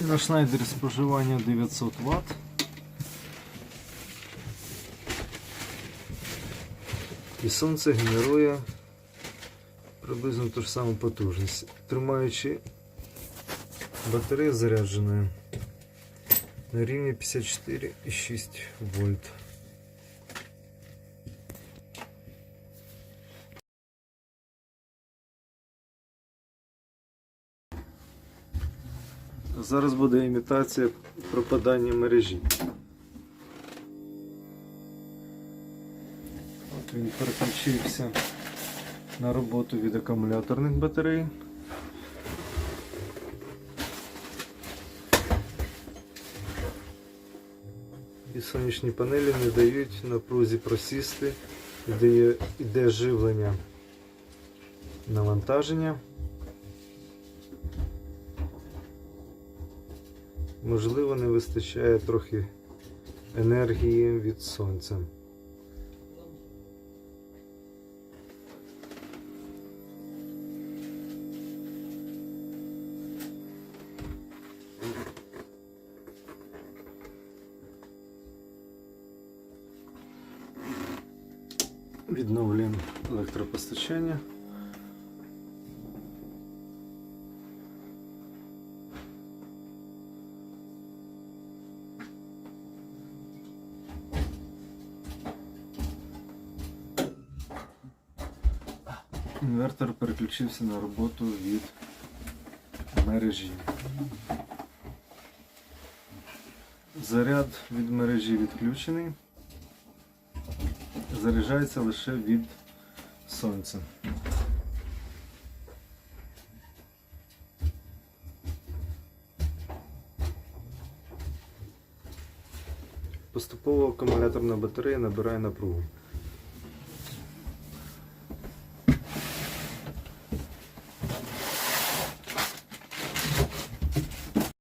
На шнайдері споживання 900 Вт. І сонце генерує приблизно ту ж саму потужність. Тримаючи батарею зарядженою на рівні 54,6 вольт. Зараз буде імітація пропадання мережі. От він переключився на роботу від акумуляторних батарей. І сонячні панелі не дають напрузі просісти, іде, іде живлення навантаження. Можливо, не вистачає трохи енергії від сонця. Відновлюємо електропостачання. Інвертор переключився на роботу від мережі. Заряд від мережі відключений. Заряджається лише від сонця. Поступово акумуляторна батарея набирає напругу.